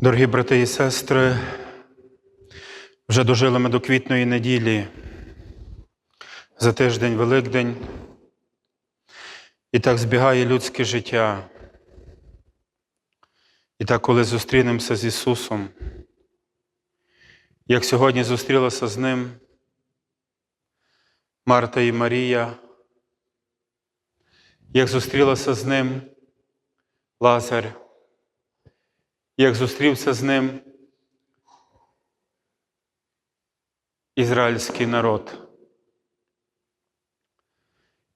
Дорогі брати і сестри, вже дожили ми до квітної неділі за тиждень Великдень, і так збігає людське життя. І так, коли зустрінемося з Ісусом, як сьогодні зустрілася з Ним Марта і Марія, як зустрілася з Ним Лазар, як зустрівся з ним ізраїльський народ.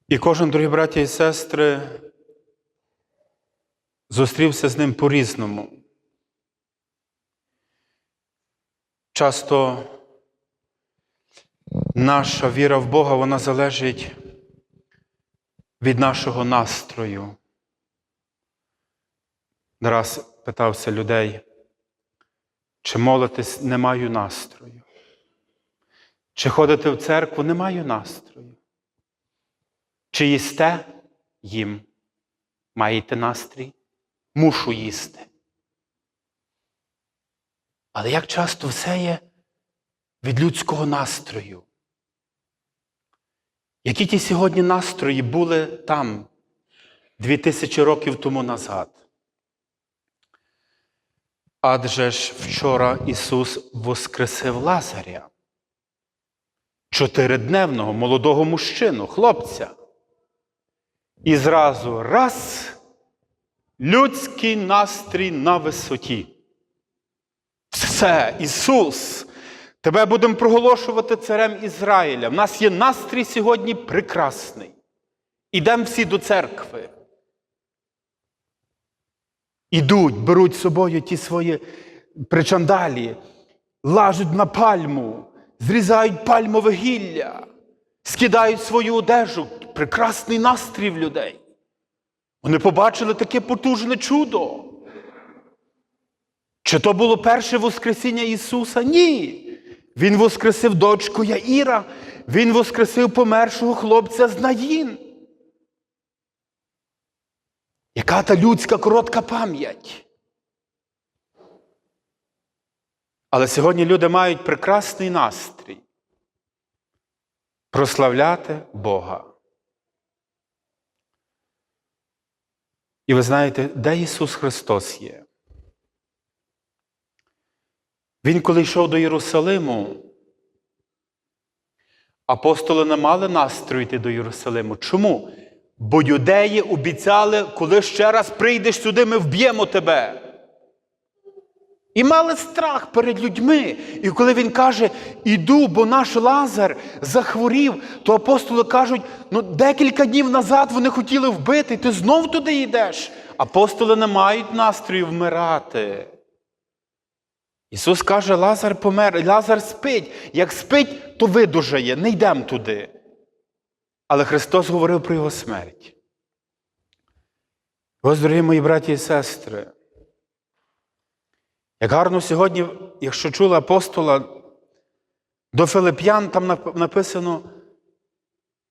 І кожен, дорогі браті і сестри, зустрівся з ним по-різному. Часто наша віра в Бога вона залежить від нашого настрою. Раз питався людей, чи молитись не маю настрою, чи ходити в церкву не маю настрою, чи їсте їм, маєте настрій, мушу їсти. Але як часто все є від людського настрою? Які ті сьогодні настрої були там, дві тисячі років тому назад? Адже ж вчора Ісус воскресив Лазаря, чотиридневного молодого мужчину, хлопця. І зразу раз людський настрій на висоті. Все, Ісус, Тебе будемо проголошувати царем Ізраїля. В нас є настрій сьогодні прекрасний. Ідемо всі до церкви. Ідуть, беруть з собою ті свої причандалі, лажуть на пальму, зрізають пальмове гілля, скидають свою одежу. Прекрасний настрій в людей. Вони побачили таке потужне чудо. Чи то було перше Воскресіння Ісуса? Ні. Він воскресив дочку Яїра, Він воскресив помершого хлопця з Наїн. Яка та людська коротка пам'ять? Але сьогодні люди мають прекрасний настрій прославляти Бога. І ви знаєте, де Ісус Христос є? Він, коли йшов до Єрусалиму, апостоли не мали настрою йти до Єрусалиму. Чому? Бо юдеї обіцяли, коли ще раз прийдеш сюди, ми вб'ємо тебе. І мали страх перед людьми. І коли він каже, іду, бо наш Лазар захворів, то апостоли кажуть, ну декілька днів назад вони хотіли вбити, ти знов туди йдеш. Апостоли не мають настрою вмирати. Ісус каже, Лазар помер, Лазар спить. Як спить, то видужає, не йдемо туди. Але Христос говорив про Його смерть. Ось, дорогі мої браті і сестри, як гарно сьогодні, якщо чули апостола, до Филип'ян там написано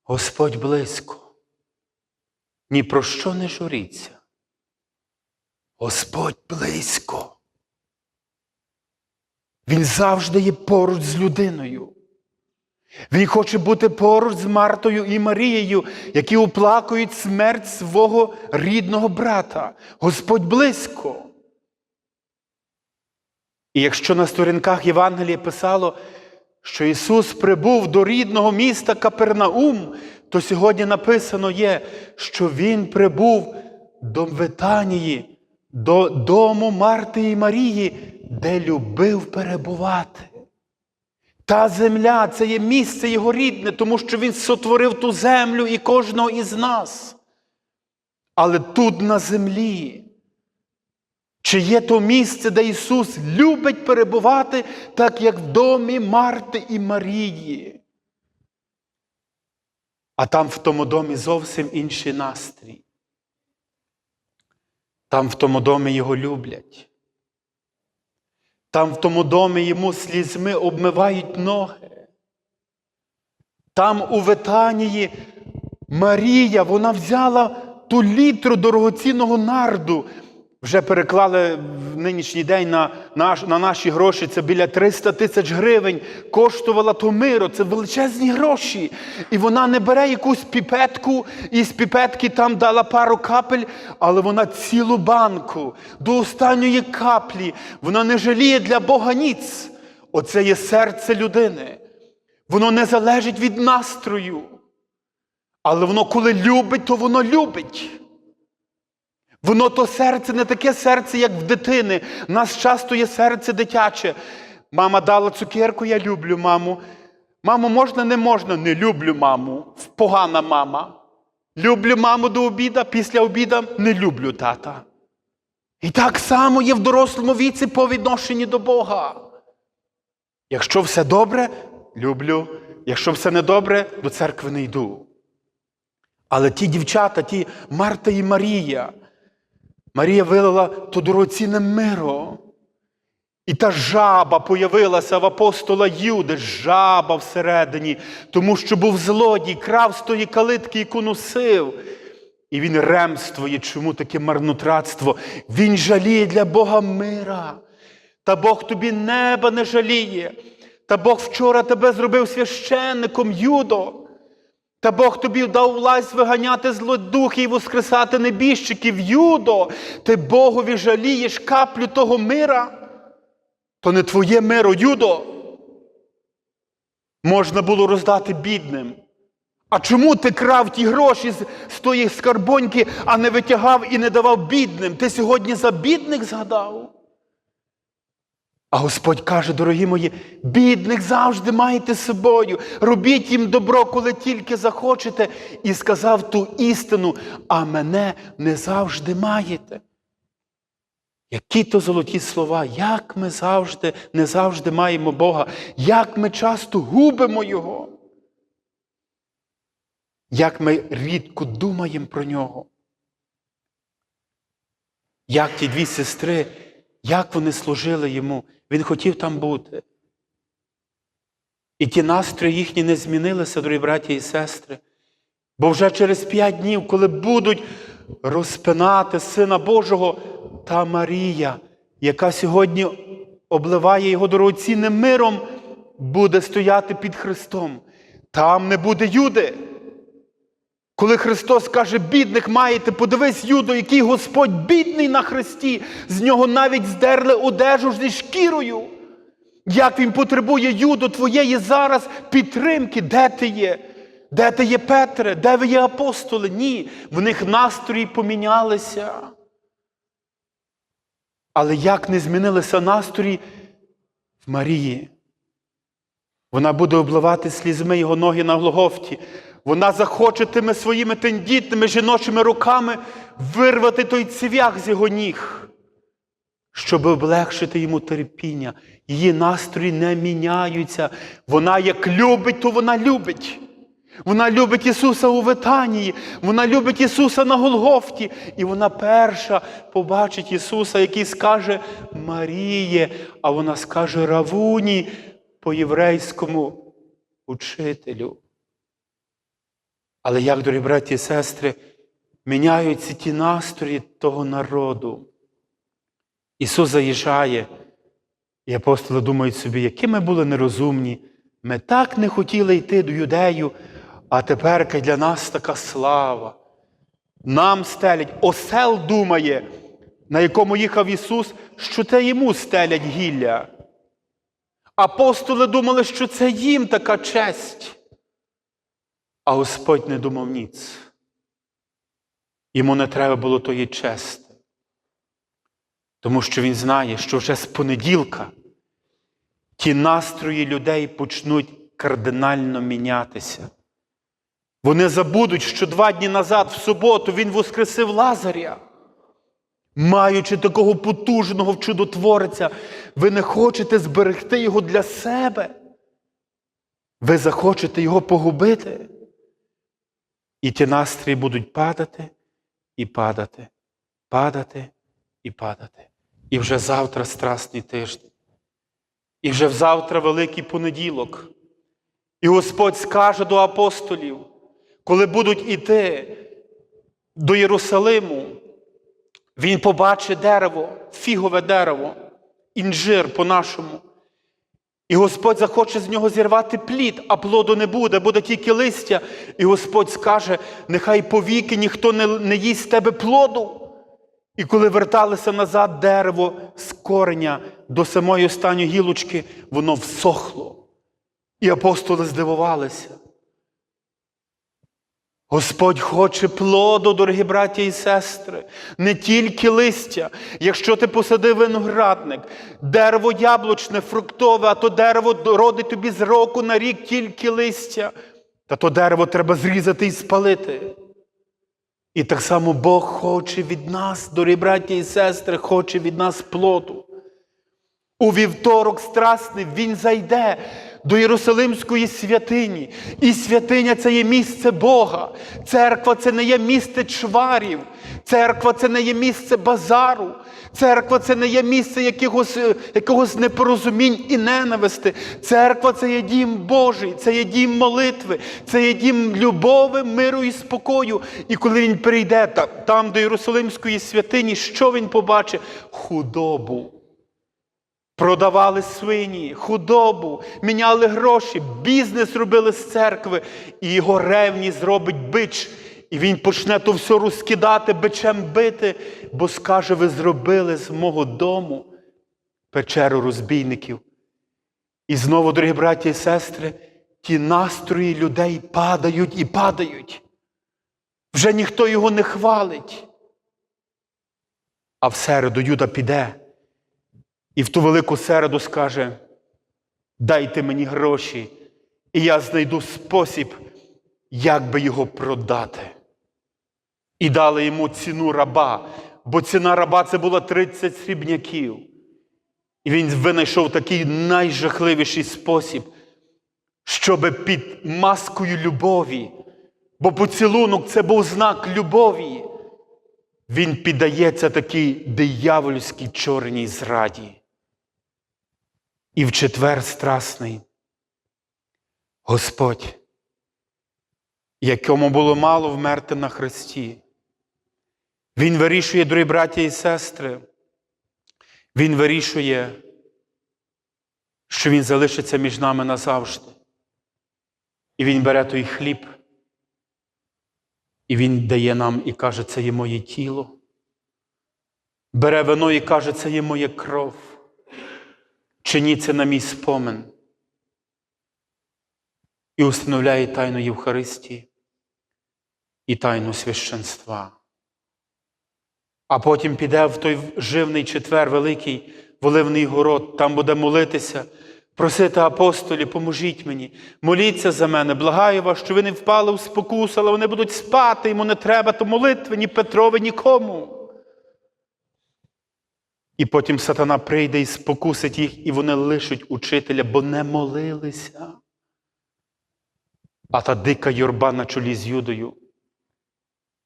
Господь близько. Ні про що не журіться. Господь близько. Він завжди є поруч з людиною. Він хоче бути поруч з Мартою і Марією, які оплакують смерть свого рідного брата. Господь близько. І якщо на сторінках Євангелія писало, що Ісус прибув до рідного міста Капернаум, то сьогодні написано є, що Він прибув до Витанії, до дому Марти і Марії, де любив перебувати. Та земля це є місце Його рідне, тому що Він сотворив ту землю і кожного із нас. Але тут на землі. Чи є то місце, де Ісус любить перебувати, так як в домі Марти і Марії? А там в тому домі зовсім інший настрій. Там в тому домі його люблять. Там в тому домі йому слізьми обмивають ноги. Там у Витанії Марія, вона взяла ту літру дорогоцінного нарду вже переклали в нинішній день на, наш, на наші гроші. Це біля 300 тисяч гривень. Коштувала то миро, це величезні гроші. І вона не бере якусь піпетку, і з піпетки там дала пару капель, але вона цілу банку до останньої каплі. Вона не жаліє для Бога ніц. Оце є серце людини. Воно не залежить від настрою. Але воно, коли любить, то воно любить. Воно то серце не таке серце, як в дитини. У нас часто є серце дитяче. Мама дала цукерку, я люблю маму. Мамо, можна, не можна? Не люблю маму. Погана мама. Люблю маму до обіда, після обіда не люблю тата. І так само є в дорослому віці по відношенню до Бога. Якщо все добре, люблю. Якщо все недобре, до церкви не йду. Але ті дівчата, ті Марта і Марія, Марія вилила то дорогоцінне миро. І та жаба появилася в апостола Юди, жаба всередині, тому що був злодій, крав з тої калитки, яку носив. І він ремствує, чому таке марнотратство. Він жаліє для Бога мира. Та Бог тобі неба не жаліє. Та Бог вчора тебе зробив священником, Юдо. Та Бог тобі дав власть виганяти злодухи і воскресати небіжчиків, Юдо. Ти Богові жалієш каплю того мира. То не твоє миро, Юдо. Можна було роздати бідним. А чому ти крав ті гроші з, з тої скарбоньки, а не витягав і не давав бідним? Ти сьогодні за бідних згадав? А Господь каже, дорогі мої, бідних завжди маєте собою. Робіть їм добро, коли тільки захочете, і сказав ту істину, а мене не завжди маєте. Які то золоті слова, як ми завжди не завжди маємо Бога, як ми часто губимо Його, як ми рідко думаємо про нього. Як ті дві сестри, як вони служили йому, він хотів там бути. І ті настрої їхні не змінилися, дорогі браті і сестри. Бо вже через п'ять днів, коли будуть розпинати Сина Божого та Марія, яка сьогодні обливає його дорогоцінним миром, буде стояти під Христом. Там не буде Юди. Коли Христос каже, бідних маєте, подивись, Юдо, який Господь бідний на Христі, з нього навіть здерли одежу зі шкірою. Як він потребує, Юдо, твоєї зараз підтримки, де ти є? Де ти є, Петре? Де ви є апостоли? Ні, в них настрої помінялися. Але як не змінилися настрої в Марії? Вона буде обливати слізьми його ноги на Голгофті. Вона захоче тими своїми тендітними жіночими руками вирвати той цвях з його ніг, щоб облегшити йому терпіння. Її настрої не міняються. Вона як любить, то вона любить. Вона любить Ісуса у Витанії, вона любить Ісуса на Голгофті. І вона перша побачить Ісуса, який скаже Маріє, а вона скаже Равуні по-єврейському учителю. Але як, дорогі браті і сестри, міняються ті настрої того народу. Ісус заїжджає, і апостоли думають собі, які ми були нерозумні. Ми так не хотіли йти до юдею, а тепер для нас така слава. Нам стелять, осел думає, на якому їхав Ісус, що це йому стелять гілля. Апостоли думали, що це їм така честь. А Господь не думав ніц. Йому не треба було тої чести. Тому що він знає, що вже з понеділка ті настрої людей почнуть кардинально мінятися. Вони забудуть, що два дні назад, в суботу, він воскресив Лазаря. Маючи такого потужного чудотворця, ви не хочете зберегти його для себе. Ви захочете його погубити. І ті настрої будуть падати і падати, падати і падати. І вже завтра страсний тиждень. І вже завтра великий понеділок. І Господь скаже до апостолів, коли будуть іти до Єрусалиму, Він побачить дерево, фігове дерево, інжир по-нашому. І Господь захоче з нього зірвати плід, а плоду не буде, буде тільки листя. І Господь скаже: нехай повіки ніхто не, не їсть з тебе плоду. І коли верталися назад дерево з кореня до самої останньої гілочки, воно всохло. І апостоли здивувалися. Господь хоче плоду, дорогі браті і сестри, не тільки листя. Якщо ти посадив виноградник, дерево яблучне, фруктове, а то дерево родить тобі з року на рік тільки листя, та то дерево треба зрізати і спалити. І так само Бог хоче від нас, дорогі браті і сестри, хоче від нас плоду. У вівторок страсний Він зайде до Єрусалимської святині. І святиня це є місце Бога. Церква це не є місце чварів. Церква це не є місце базару. Церква це не є місце якогось, е, якогось непорозумінь і ненависти. Церква це є дім Божий, це є дім молитви, це є дім любові, миру і спокою. І коли він прийде там до Єрусалимської святині, що він побачить? Худобу. Продавали свині, худобу, міняли гроші, бізнес робили з церкви, і його ревність зробить бич. І він почне то все розкидати, бичем бити, бо скаже, ви зробили з мого дому печеру розбійників. І знову, дорогі браті і сестри, ті настрої людей падають і падають. Вже ніхто його не хвалить. А в середу Юда піде. І в ту велику середу скаже: дайте мені гроші, і я знайду спосіб, як би його продати. І дали йому ціну раба, бо ціна раба це була 30 срібняків. І він винайшов такий найжахливіший спосіб, щоби під маскою любові, бо поцілунок це був знак любові. Він піддається такій диявольській чорній зраді. І в четвер страсний Господь, якому було мало вмерти на Христі, Він вирішує, дорогі браті і сестри, Він вирішує, що Він залишиться між нами назавжди. І Він бере той хліб, і Він дає нам і каже, це є моє тіло. Бере вино і каже, це є моя кров. Чиніть це на мій спомин. І установляє тайну Євхаристії і тайну священства. А потім піде в той живний четвер великий воливний город, там буде молитися, просити апостолі, поможіть мені, моліться за мене, благаю вас, що ви не впали в спокусу, але вони будуть спати, йому не треба, то молитви ні Петрові, нікому. І потім сатана прийде і спокусить їх, і вони лишуть учителя, бо не молилися. А та дика юрба на чолі з Юдою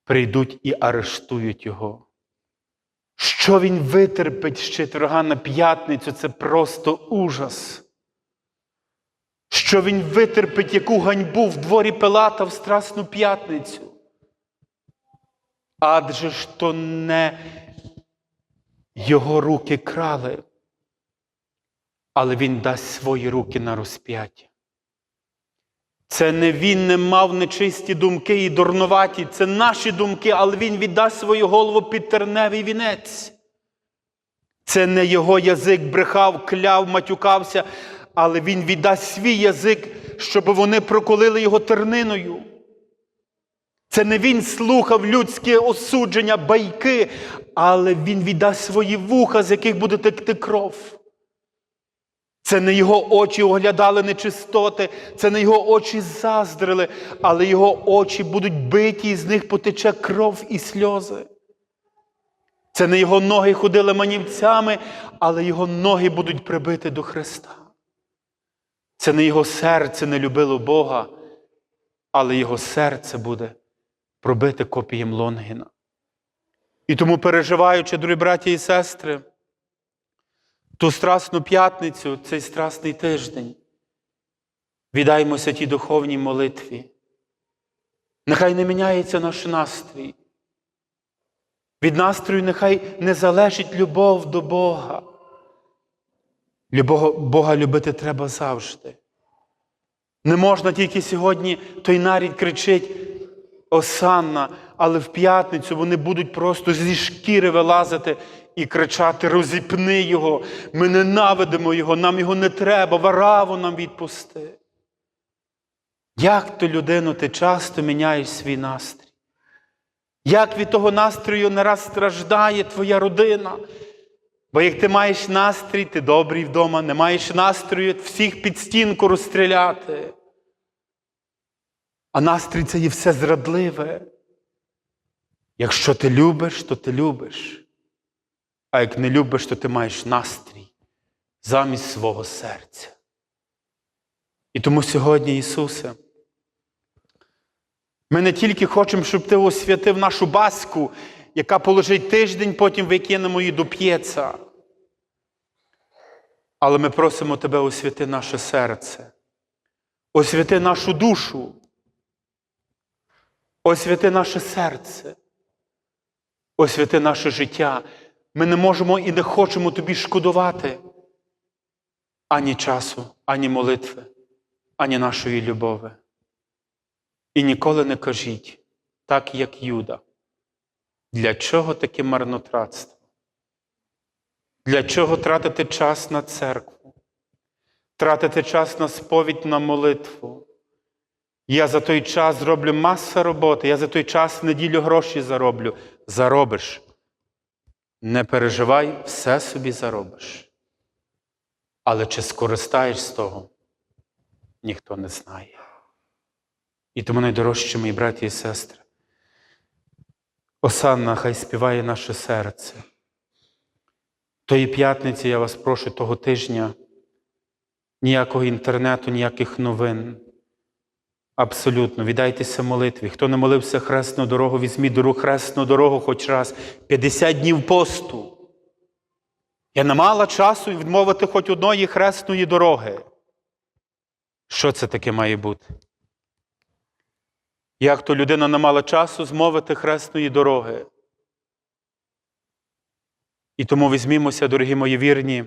прийдуть і арештують його. Що він витерпить з четверга на п'ятницю, це просто ужас. Що він витерпить яку ганьбу в дворі Пилата в Страсну п'ятницю. Адже ж то не його руки крали, але він дасть свої руки на розп'яття. Це не він не мав нечисті думки і дурнуваті, це наші думки, але він віддасть свою голову під терневий вінець. Це не його язик брехав, кляв, матюкався, але він віддасть свій язик, щоб вони проколили його терниною. Це не він слухав людське осудження, байки, але він віддасть свої вуха, з яких буде текти кров. Це не його очі оглядали нечистоти, це не його очі заздрили, але його очі будуть биті, і з них потече кров і сльози. Це не його ноги ходили манівцями, але його ноги будуть прибити до Христа. Це не його серце не любило Бога, але його серце буде пробите копієм Лонгіна. І тому, переживаючи, дорогі браті і сестри, ту страсну п'ятницю, цей страсний тиждень, віддаймося тій духовній молитві. Нехай не міняється наш настрій. Від настрою нехай не залежить любов до Бога. Любого, Бога любити треба завжди. Не можна тільки сьогодні той нарід кричить Осанна, але в п'ятницю вони будуть просто зі шкіри вилазити і кричати: розіпни його, ми ненавидимо його, нам його не треба, вараву нам відпусти. Як то людину ти часто міняєш свій настрій? Як від того настрою не раз страждає твоя родина? Бо як ти маєш настрій, ти добрий вдома, не маєш настрою всіх під стінку розстріляти. А настрій це є все зрадливе. Якщо ти любиш, то ти любиш. А як не любиш, то ти маєш настрій замість свого серця. І тому сьогодні, Ісусе, ми не тільки хочемо, щоб Ти освятив нашу баску, яка положить тиждень, потім викинемо її до п'єца. Але ми просимо Тебе освяти наше серце, освяти нашу душу, освяти наше серце, освяти наше життя. Ми не можемо і не хочемо Тобі шкодувати ані часу, ані молитви, ані нашої любові. І ніколи не кажіть, так як Юда. Для чого таке марнотратство? Для чого тратити час на церкву? Тратити час на сповідь на молитву? Я за той час зроблю маса роботи, я за той час неділю гроші зароблю. Заробиш. Не переживай, все собі заробиш. Але чи скористаєш з того, ніхто не знає. І тому найдорожчі мої браті і сестри. Осанна, хай співає наше серце. Тої п'ятниці я вас прошу того тижня ніякого інтернету, ніяких новин. Абсолютно, віддайтеся молитві. Хто не молився хресну дорогу, візьміть дорогу хресну дорогу хоч раз 50 днів посту. Я не мала часу відмовити хоч одної хресної дороги. Що це таке має бути? Як то людина не мала часу змовити хресної дороги. І тому візьмімося, дорогі мої вірні,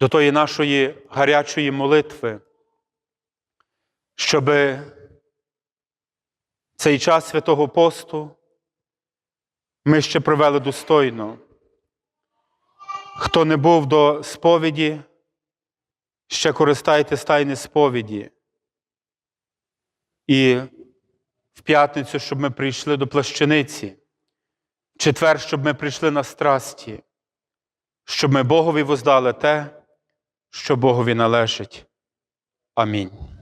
до тої нашої гарячої молитви, щоб цей час святого посту ми ще провели достойно. Хто не був до сповіді, ще користайтесь тайни сповіді. І в п'ятницю, щоб ми прийшли до плащаниці, в четвер, щоб ми прийшли на страсті, щоб ми Богові воздали те, що Богові належить. Амінь.